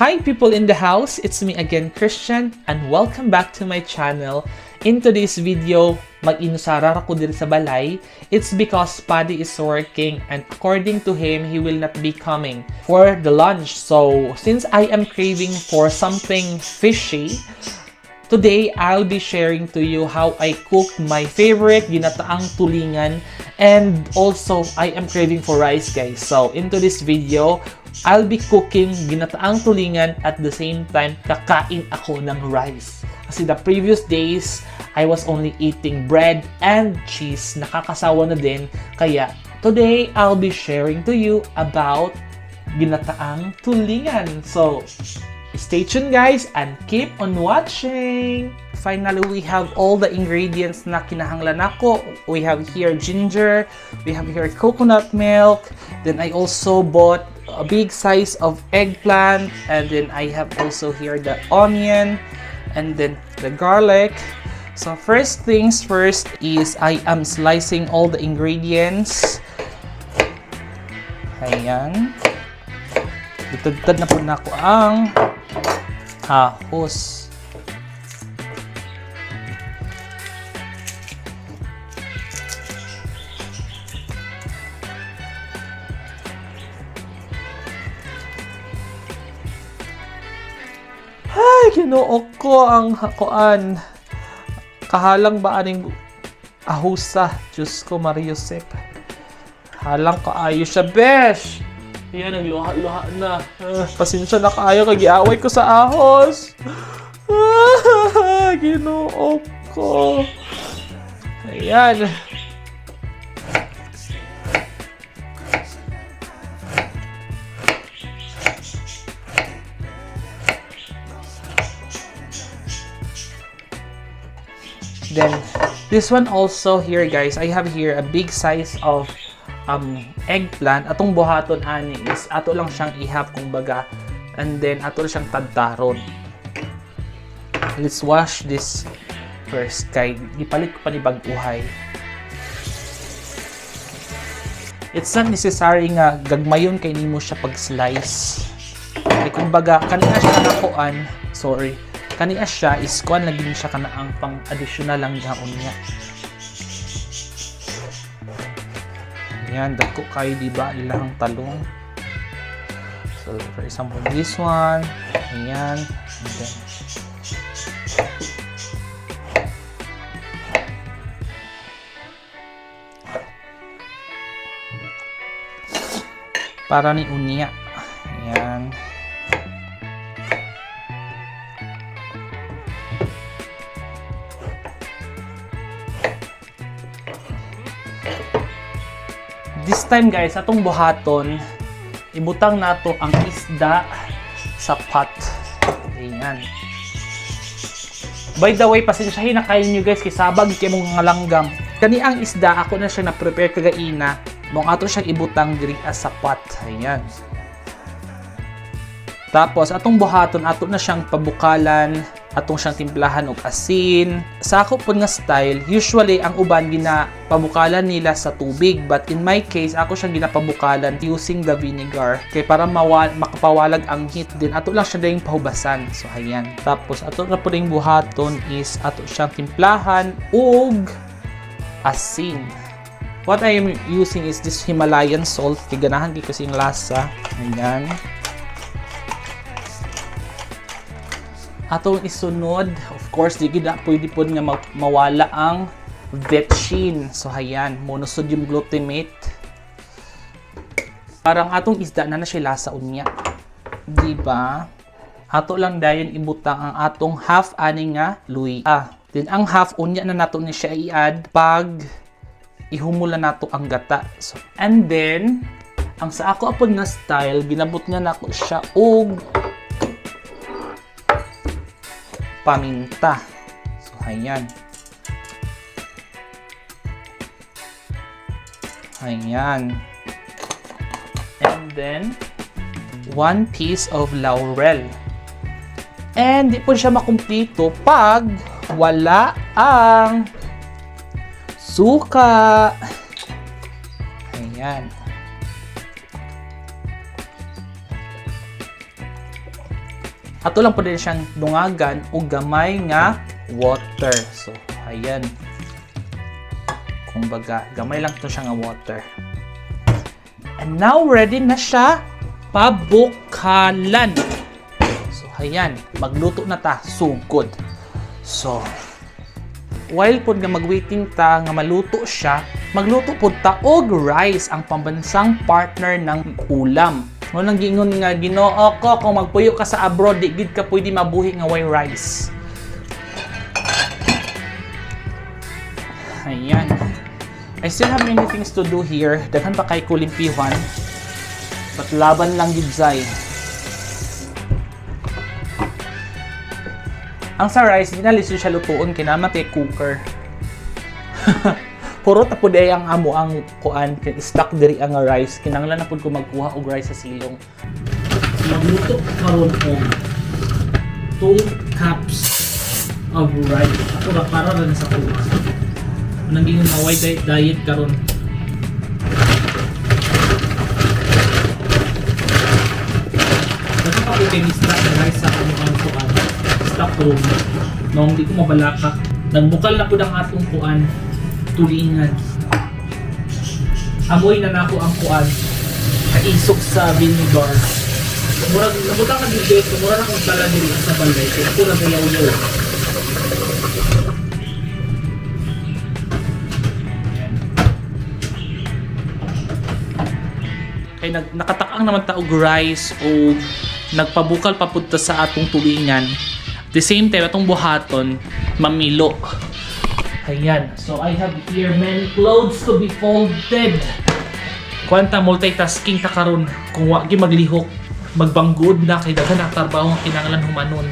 Hi people in the house, it's me again Christian and welcome back to my channel. In today's video, mag-inusarar ako din sa balay. It's because Paddy is working and according to him, he will not be coming for the lunch. So, since I am craving for something fishy, Today, I'll be sharing to you how I cook my favorite ginataang tulingan and also I am craving for rice guys. So, into this video, I'll be cooking ginataang tulingan at the same time kakain ako ng rice. Kasi the previous days, I was only eating bread and cheese. Nakakasawa na din. Kaya, today, I'll be sharing to you about ginataang tulingan. So, Stay tuned guys and keep on watching! Finally, we have all the ingredients na kinahanglan ako. We have here ginger, we have here coconut milk, then I also bought a big size of eggplant, and then I have also here the onion, and then the garlic. So first things first is I am slicing all the ingredients. Ayan. Ditagtad na po na ako ang ahos. Ay, kinuok ko ang hakuan. Kahalang ba aning ahusa? Diyos ko, Mario Josep. Halang kaayo siya, besh! Yan, nagluha-luha na. Uh, pasensya na kayo, kagiaway ko sa ahos. Ah, ginuok ko. Ayan. Then, this one also here guys, I have here a big size of um, eggplant. Atong buhaton ani is ato lang siyang ihap kung baga. And then ato lang siyang tadtaron. Let's wash this first kay gipalit pa ni baguhay. It's not necessary nga gagmayon kay nimo siya pag slice. Kay kumbaga kanina siya nakuan, sorry. Kaniya siya is kuan lagi siya kana ang pang additional lang gaon niya. Yan, dako kayo di ba ilang talong. So for example this one, ayan, and then para ni unya. Time guys, atong buhaton, ibutang nato ang isda sa pot. Ayan. By the way, pasensyahin na kayo nyo guys, kisabag kay mong nga langgam. Kani ang isda, ako na siya na-prepare kagaina. Mong ato siyang ibutang diri sa pot. Ayan. Tapos, atong buhaton, ato na siyang pabukalan, atong siyang timplahan og asin. Sa ako po nga style, usually ang uban gina pabukalan nila sa tubig. But in my case, ako siyang ginapabukalan using the vinegar. Kay para mawal, makapawalag ang heat din, ato lang siya dahing pahubasan. So, ayan. Tapos, ato na rin buhaton is ato siyang timplahan og asin. What I am using is this Himalayan salt. Kiganahan di kasi yung lasa. Ayan. Atong isunod of course di gid pwede po nga ma- mawala ang vetchin so hayan monosodium glutamate. Parang atong isda na na siya lasa unya. Di ba? Ato lang dayon ibutang ang atong half ani nga luy ah then ang half unya na nato ni siya i-add pag ihumula nato ang gata. So, and then ang sa ako apod nga style ginabot nga nako siya og paminta. So, ayan. Ayan. And then, one piece of laurel. And di po siya makumplito pag wala ang suka. Ayan. Ato lang po siyang dungagan o gamay nga water. So, ayan. Kumbaga, gamay lang to siya nga water. And now, ready na siya pabukalan. So, ayan. Magluto na ta. Sugod. So, while po nga mag-waiting ta nga maluto siya, magluto po ta og rice ang pambansang partner ng ulam. Mo nang gingon nga Ginoo ko kung magpuyo ka sa abroad di gid ka pwede mabuhi nga way rice. Ayan. I still have many things to do here. Daghan pa kay kulimpihan. But laban lang gid zay. Ang sa rice, di na lisod siya lutuon, kinama kay cooker. Puro tapo day ang amo ang kuan, kin- stock diri ang rice. Kinanglan na pud ko magkuha og rice sa silong. Magluto karon og 2 cups of rice. Ako ra para rin sa kuha. Naging maway diet, diet karon. Kasi pa ko kay na rice sa ano ang kuan. Stock room. Nung di ko mabalaka. Nagbukal na po ang atong kuan. Tulingan. Amoy na nako ang kuan. Kaisok sa vinegar. Murag nabutang ka dito, mura na kung tala diri sa balay. Kaya ako na gayaw-yaw. kay nag nakataang naman ta og rice o nagpabukal papunta sa atong tulingan. The same time atong buhaton mamilo. Ayan. So I have here many clothes to be folded. Kwanta multitasking ta karon kung wa gi maglihok magbanggod na kay daghan ang trabaho nga kinahanglan humanon.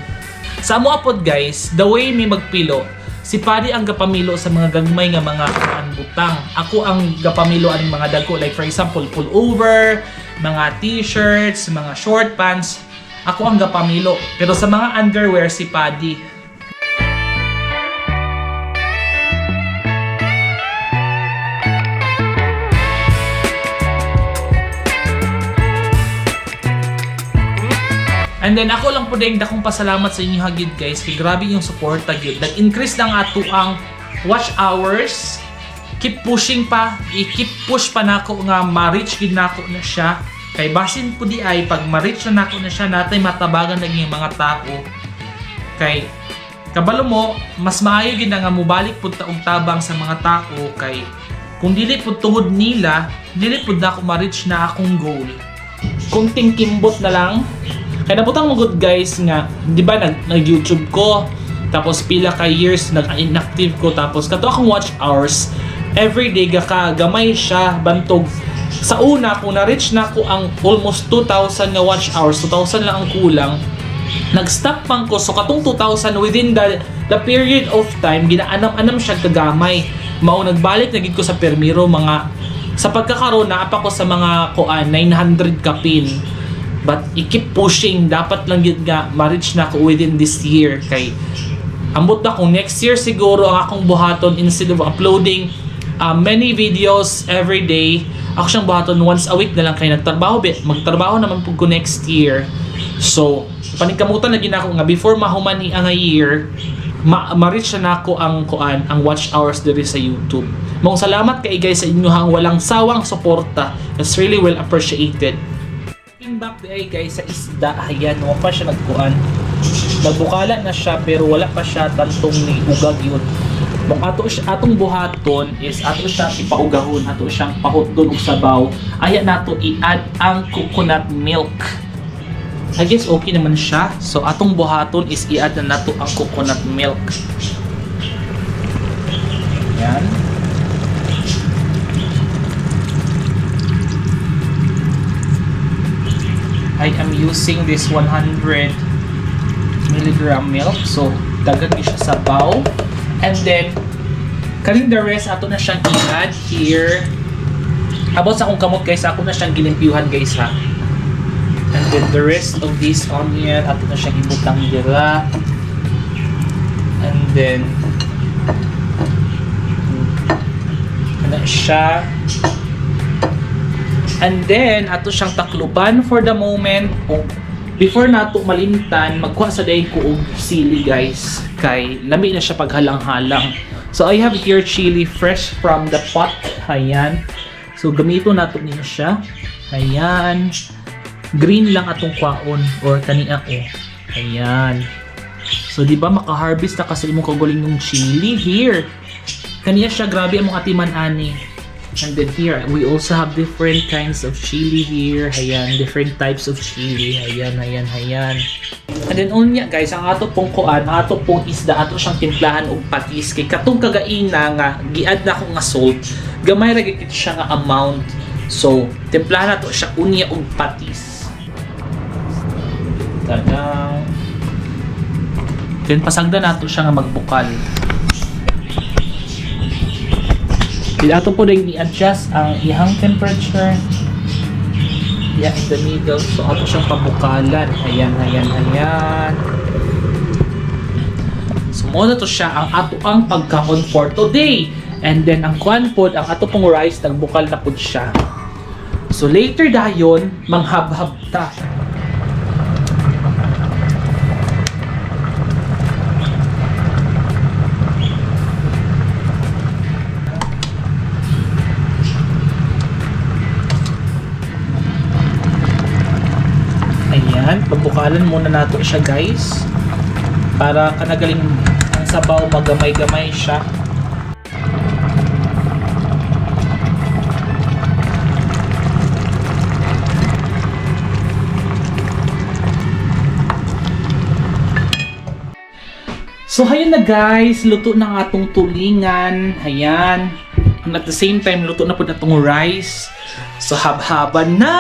Sa amo apod guys, the way may magpilo, si Paddy ang gapamilo sa mga gagmay nga mga butang. Ako ang gapamilo aning mga dagko like for example pullover, mga t-shirts, mga short pants. Ako ang gapamilo. Pero sa mga underwear si Paddy. And then ako lang po din dakong pasalamat sa inyo hagid guys. Kay grabe yung support gyud. Nag-increase lang ato ang watch hours. Keep pushing pa. I-keep push pa nako nga ma-reach gid nako na siya. Kay basin po di ay pag ma-reach na nako na siya natay matabagan naging mga tao. Kay kabalo mo mas maayo gid nga mubalik pud ta og tabang sa mga tao kay kung dili pud tungod nila, dili pud na ako ma-reach na akong goal. Kunting kimbot na lang kaya nabutang good guys nga, di ba nag, nag-YouTube ko, tapos pila ka years nag-inactive ko, tapos kato akong watch hours, everyday ga ka, gamay siya, bantog. Sa una, kung na-reach na ko ang almost 2,000 nga watch hours, 2,000 lang ang kulang, nag-stop pang ko, so katong 2,000 within the, the period of time, ginaanam-anam siya kagamay. Mao nagbalik na gid ko sa Permiro mga sa pagkakaroon na pa ko sa mga kuan 900 ka pin but i-keep pushing dapat lang yun nga ma-reach na ako within this year kay ambot na kung next year siguro ang akong buhaton instead of uploading uh, many videos every day ako siyang buhaton once a week na lang kay nagtrabaho bit magtrabaho naman po ko next year so paningkamutan na gid ako nga before mahuman ni ang year ma- ma-reach na ako ang kuan ang watch hours diri sa YouTube. Mong salamat kay guys sa inyo hang walang sawang suporta. It's really well appreciated. Back di ay guys sa isda, ayan, wala pa siya nagkuan. Nagbukala na siya pero wala pa siya tantong ni ugag yun. Mong ato atong buhaton is ato siya ipaugahon, ato siyang pahutdon og sabaw. Aya nato i-add ang coconut milk. I guess okay naman siya. So atong buhaton is i-add na nato ang coconut milk. Yan. I am using this 100 milligram milk. So, dagdag ni siya sa bowl. And then, kaning the rest, ato na siyang i-add here. About sa akong kamot guys, ako na siyang gilimpyuhan guys ha. And then the rest of this onion, ato na siyang ibutang dira. And then, kana siya. And then, ato siyang takluban for the moment. O, before nato malimtan, magkuha sa dayon ko og sili guys. Kay lami na siya paghalang-halang. So I have here chili fresh from the pot. Ayan. So gamito nato niya siya. Ayan. Green lang atong kwaon or kani ako. Ayan. So di ba maka-harvest na kasi imong kaguling ng chili here. Kaniya siya grabe among atiman ani. And then here, we also have different kinds of chili here. Ayan, different types of chili. Ayan, ayan, ayan. And then unya guys, ang ato pong kuan, ang ato pong isda, ato siyang timplahan og patis. Kay katong kagaina nga, giad na ko nga salt, gamay ra gid siya nga amount. So, timplahan nato siya unya og patis. Tadang. Then pasagda nato siya nga magbukal. Ato po dahil i-adjust ang ihang temperature. Yeah, in the middle. So, ato siyang pabukalan. Ayan, ayan, ayan. So, muna to siya ang ato ang pagkaon for today. And then, ang kwan pod, ang ato pong rice, nagbukal na pod siya. So, later dayon, manghab-hab ta. Ayan, pabukalan muna nato siya guys. Para kanagaling ang sabaw magamay-gamay siya. So, hayun na guys, luto na ang atong tulingan. Ayan. And at the same time, luto na po na rice. So, habhaba na!